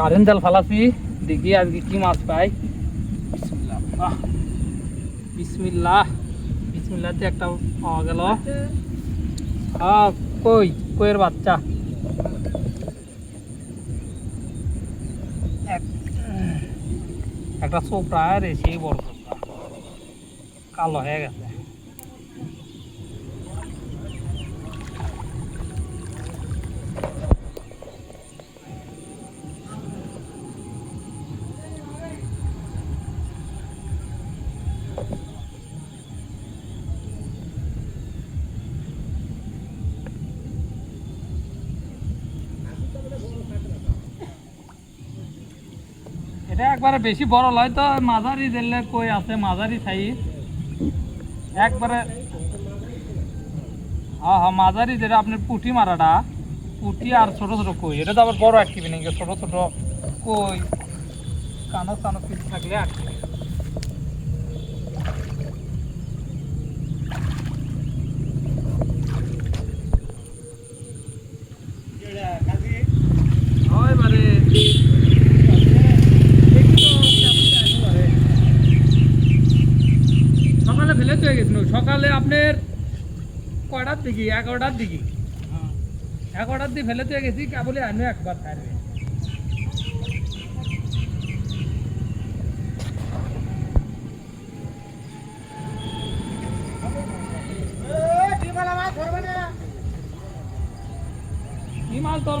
Current জাল ফালাছি, দেখি আজকে কি মাছ পাই। বিসমিল্লাহ। বিসমিল্লাহ বিসমিল্লাতে একটা পাওয়া গেল। কই, কইয়ের বাচ্চা? এক- একটা চোপড়া রে, সেই বড় কালো হয়ে গেছে। এটা একবারে বেশি বড় লয় তো, মাঝারি দিলে কই আছে, মাঝারি সাইজ একবারে হ্যাঁ হ্যাঁ মাঝারি যেটা আপনার পুঁটি মারাটা, পুঁটি আর ছোট ছোট কই। এটা তো আবার বড় আটকিবি নাকি ছোট ছোট কই। কানো কানো কিছু থাকলে আটকিবি হয় বারে সকালে ফেলে তো গেছিল সকালে আপনার কয়টার দিকে? এগারোটার দিকে। এগারোটার দিকে ফেলে তো গেছি, কেবলই আনু একবার থাকবে। মাল তোর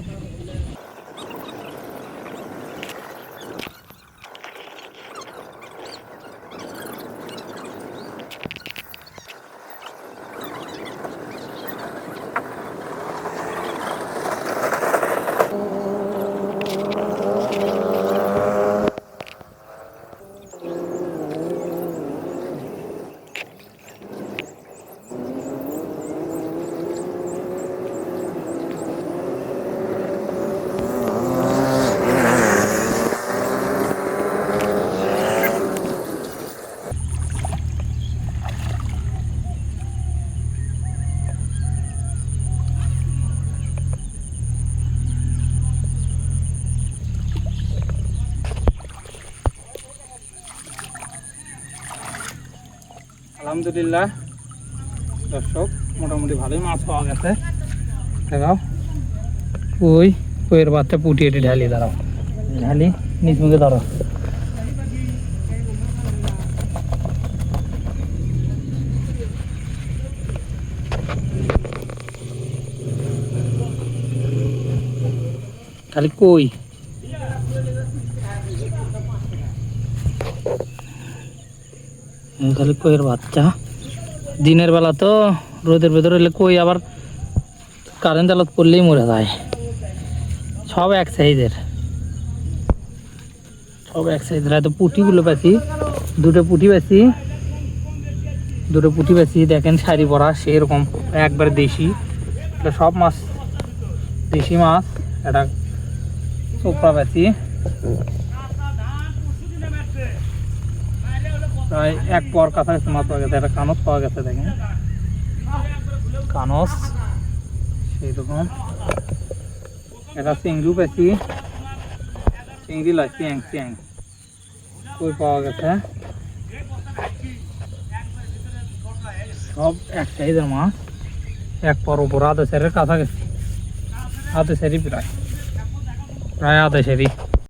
আলহামদুলিল্লাহ। দর্শক, মোটামুটি ভালোই মাছ পাওয়া গেছে। দেখাও। ওই কইয়ের বাচ্চা পুটি এটি ঢালি, দাঁড়াও। ঢালি, নিচ মুখে দাঁড়াও খালি কই? খালি কইয়ের বাচ্চা। দিনের বেলা তো রোদের ভেতরে এলে কই আবার কারেন্ট আলত পড়লেই মরে যায়। সব এক সাইজের সব এক সাইজের হয়তো পুঁটিগুলো পাচ্ছি দুটো পুঁটি পাচ্ছি দুটো পুঁটি পাচ্ছি দেখেন শাড়ি পরা, সেরকম একবার দেশি। এটা সব মাছ, দেশি মাছ। এটা চোপড়া পাচ্ছি প্রায় এক পর কাছাকাছি মাছ পাওয়া গেছে একটা কানস পাওয়া গেছে দেখেন। কানস সেইরকম এটা চিংড়িও পেয়েছি চিংড়ি লয় চিয়াং চিয়াং। কই পাওয়া গেছে? সব এক সাইজের মাছ। এক পর উপর আধা সেরের কাছাকাছি। আধা সেরি প্রায়। প্রায় আধা সেরি